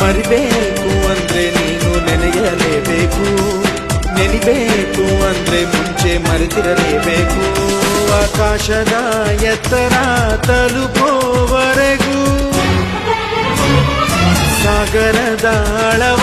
ಮರಿಬೇಕು ಅಂದ್ರೆ ನೀನು ನೆನೆಯಲೇಬೇಕು ನೆನಿಬೇಕು ಅಂದ್ರೆ ಮುಂಚೆ ಮರೆತಿರಲೇಬೇಕು ಆಕಾಶದ ಎತ್ತರ ತಲುಪೋವರೆಗೂ ಸಾಗರದ ಆಳವ